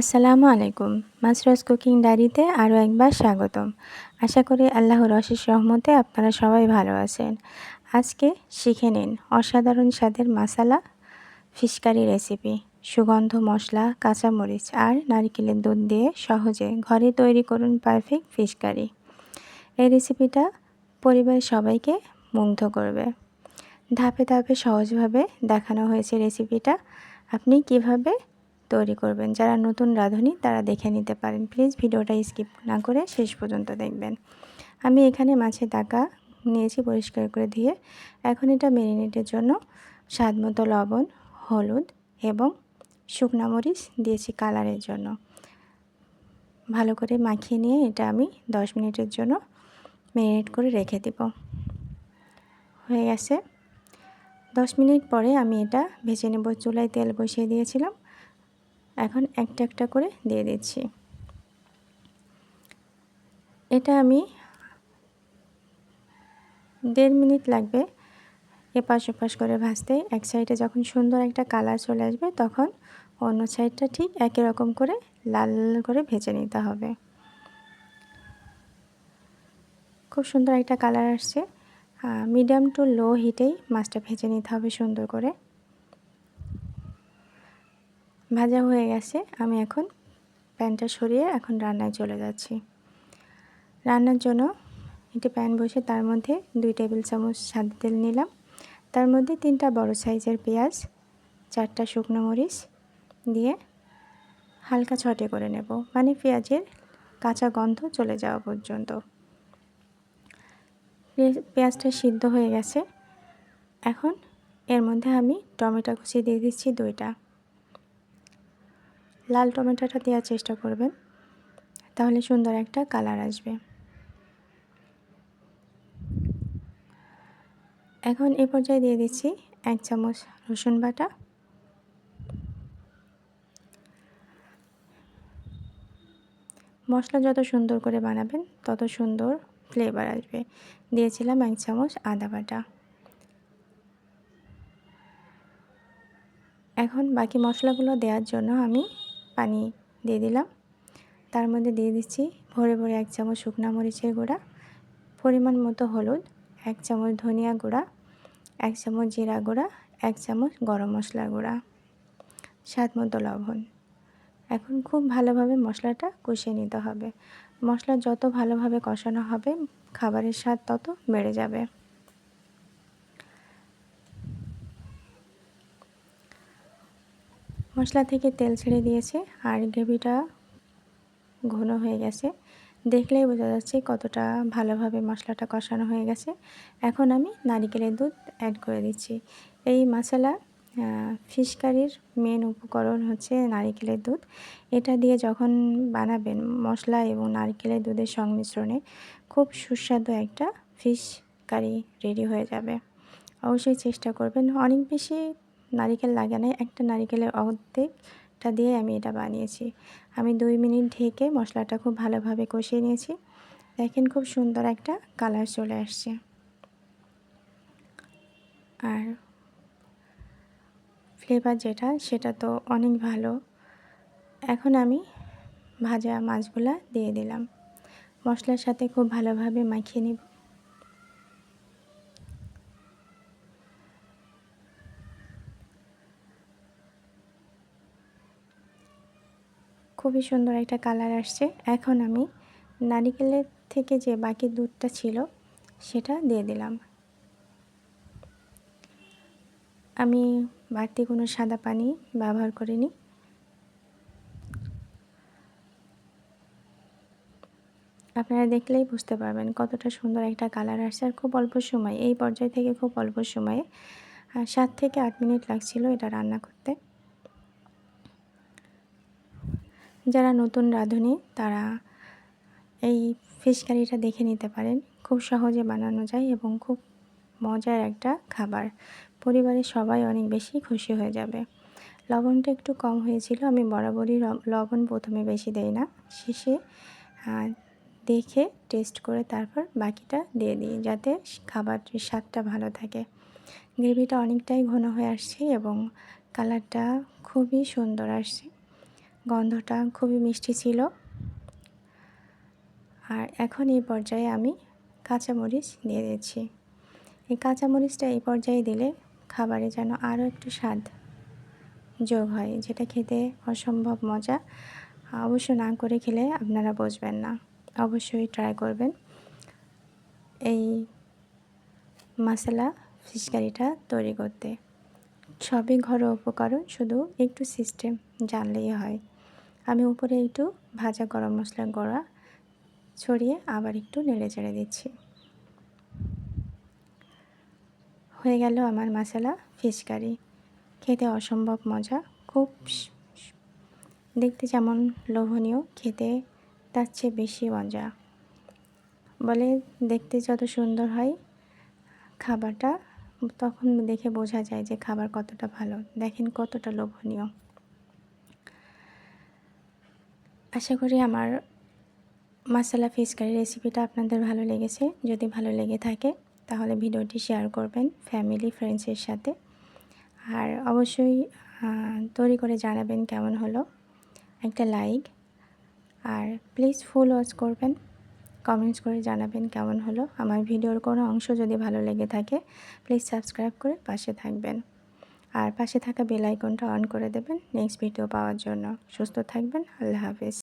আসসালামু আলাইকুম। মাসরাজ কুকিং ডায়েরিতে আরও একবার স্বাগতম। আশা করি আল্লাহর অশেষ রহমতে আপনারা সবাই ভালো আছেন। আজকে শিখে নিন অসাধারণ স্বাদের মশালা ফিশকারি রেসিপি। সুগন্ধ, মশলা, কাঁচামরিচ আর নারকেলের দুধ দিয়ে সহজে ঘরে তৈরি করুন পারফেক্ট ফিশকারি। এই রেসিপিটা পরিবারের সবাইকে মুগ্ধ করবে। ধাপে ধাপে সহজভাবে দেখানো হয়েছে রেসিপিটা। আপনি কীভাবে তৈরি করবেন। যারা নতুন রাঁধুনি, তারা দেখে নিতে পারেন। প্লিজ ভিডিওটা স্কিপ না করে শেষ পর্যন্ত দেখবেন। আমি এখানে মাছের টাকা নিয়েছি পরিষ্কার করে দিয়ে এখন এটা মেরিনেটের জন্য স্বাদ মতো লবণ, হলুদ এবং শুকনা মরিচ দিয়েছি কালারের জন্য। ভালো করে মাখিয়ে নিয়ে এটা আমি দশ মিনিটের জন্য মেরিনেট করে রেখে দেব। হয়ে গেছে। দশ মিনিট পরে আমি এটা ভেজে নেব। চুলায় তেল বসিয়ে দিয়েছিলাম। এখন একটা একটা করে দিয়ে দিচ্ছি। এটা আমি দেড় মিনিট লাগবে এপাশ ওপাশ করে ভাজতে। এক সাইডে যখন সুন্দর একটা কালার চলে আসবে তখন অন্য সাইডটা ঠিক একই রকম করে লাল লাল করে ভেজে নিতে হবে। খুব সুন্দর একটা কালার আসছে। মিডিয়াম টু লো হিটেই মাছটা ভেজে নিতে হবে সুন্দর করে। ভাজা হয়ে গেছে। আমি এখন প্যানটা সরিয়ে এখন রান্নায় চলে যাচ্ছি। রান্নার জন্য একটি প্যান বসে তার মধ্যে দুই টেবিল চামচ সাদা তেল নিলাম। তার মধ্যে তিনটা বড় সাইজের পেঁয়াজ, চারটা শুকনো মরিচ দিয়ে হালকা ছটে করে নেব। মানে পেঁয়াজের কাঁচা গন্ধ চলে যাওয়া পর্যন্ত। পেঁয়াজটা সিদ্ধ হয়ে গেছে। এখন এর মধ্যে আমি টমেটো কুচি দিয়ে দিচ্ছি দুইটা। লাল টমেটোটা দেওয়ার চেষ্টা করবেন। তাহলে সুন্দর একটা কালার আসবে। এখন এ পর্যায়ে দিয়ে দিচ্ছি এক চামচ রসুন বাটা। মশলা যত সুন্দর করে বানাবেন, তত সুন্দর ফ্লেভার আসবে। দিয়েছিলাম এক চামচ আদা বাটা। এখন বাকি মশলাগুলো দেওয়ার জন্য আমি পানি দিয়ে দিলাম। তার মধ্যে দিয়ে দিচ্ছি ভরে ভরে এক চামচ শুকনা মরিচের গুঁড়া, পরিমাণ মতো হলুদ, এক চামচ ধনিয়া গুঁড়া, এক চামচ জিরা গুঁড়া, এক চামচ গরম মশলা গুঁড়া। স্বাদ মতো লবণ। এখন খুব ভালোভাবে মশলাটা কষিয়ে নিতে হবে। মশলা যত ভালোভাবে কষানো হবে, খাবারের স্বাদ তত বেড়ে যাবে। মশলা থেকে তেল ছেড়ে দিয়েছে আর গ্রেভিটা ঘন হয়ে গেছে। দেখলেই বোঝা যাচ্ছে কতটা ভালোভাবে মশলাটা কষানো হয়ে গেছে। এখন আমি নারিকেলের দুধ অ্যাড করে দিচ্ছি। এই মশলা ফিশ কারির মেন উপকরণ হচ্ছে নারিকেলের দুধ। এটা দিয়ে যখন বানাবেন মশলা এবং নারিকেলের দুধের সংমিশ্রণে খুব সুস্বাদু একটা ফিশ কারি রেডি হয়ে যাবে। অবশ্যই চেষ্টা করবেন। অনেক বেশি নারিকেল লাগে না একটা নারিকেলের অর্ধেকটা দিয়ে আমি এটা বানিয়েছি। আমি দুই মিনিট ঢেকে মশলাটা খুব ভালোভাবে কষিয়ে নিয়েছি। দেখেন খুব সুন্দর একটা কালার চলে আসছে। আর ফ্লেভার যেটা, সেটা তো অনেক ভালো। এখন আমি ভাজা মাছগুলা দিয়ে দিলাম। মশলার সাথে খুব ভালোভাবে মাখিয়ে নিব। খুবই সুন্দর একটা কালার আসছে। এখন আমি নারিকেলের থেকে যে বাকি দুধটা ছিল, সেটা দিয়ে দিলাম। আমি বাড়তি কোনো সাদা পানি ব্যবহার করিনি। আপনারা দেখলেই বুঝতে পারবেন কতটা সুন্দর একটা কালার আসছে আর খুব অল্প সময়, এই পর্যায় থেকে খুব অল্প সময়ে সাত থেকে আট মিনিট লাগছিল এটা রান্না করতে। যারা নতুন রাঁধুনি, তারা এই ফিশ কারিটা দেখে নিতে পারেন। খুব সহজে বানানো যায় এবং খুব মজার একটা খাবার। পরিবারের সবাই অনেক বেশি খুশি হয়ে যাবে। লবণটা একটু কম হয়েছিল, আমি বরাবরই লবণ প্রথমে বেশি দেই না। শেষে দেখে টেস্ট করে তারপর বাকিটা দিয়ে দিই, যাতে খাবারটির স্বাদটা ভালো থাকে। গ্রেভিটা অনেকটাই ঘন হয়ে আসছে এবং কালারটা খুবই সুন্দর আসছে। গন্ধটা খুবই মিষ্টি ছিল। আর এখন এই পর্যায়ে আমি কাঁচামরিচ দিয়ে দিচ্ছি। এই কাঁচামরিচটা এই পর্যায়ে দিলে খাবারে যেন আরও একটু স্বাদ যোগ হয়, যেটা খেতে অসম্ভব মজা। অবশ্য না করে খেলে আপনারা বুঝবেন না। অবশ্যই ট্রাই করবেন। এই মশলা ফিশ কারিটা তৈরি করতে। সবই ঘরোয়া উপকরণ, শুধু একটু সিস্টেম জানলেই হয়। আমি উপরে একটু ভাজা গরম মশলার গড়া ছড়িয়ে আবার একটু নেড়ে চেড়ে দিচ্ছি। হয়ে গেল আমার মশলা ফিশ কারি। খেতে অসম্ভব মজা, খুব দেখতে যেমন লোভনীয়, খেতে তার চেয়ে বেশি মজা। বলে দেখতে যত সুন্দর হয় খাবারটা, তখন দেখে বোঝা যায় যে খাবার কতটা ভালো। দেখেন কতটা লোভনীয়। আশা করি আমার মশলা ফিশ কারি রেসিপিটা আপনাদের ভালো লেগেছে। যদি ভালো লেগে থাকে, তাহলে ভিডিওটি শেয়ার করবেন ফ্যামিলি, ফ্রেন্ডসের সাথে। আর অবশ্যই তৈরি করে জানাবেন কেমন হলো। একটা লাইক। আর প্লিজ ফুল ওয়াচ করবেন। কমেন্টস করে জানাবেন কেমন হলো। আমার ভিডিওর কোনো অংশ যদি ভালো লেগে থাকে, প্লিজ সাবস্ক্রাইব করে পাশে থাকবেন। আর পাশে থাকা বেল আইকনটা অন করে দেবেন। নেক্সট ভিডিও পাওয়ার জন্য। সুস্থ থাকবেন। আল্লাহ হাফেজ।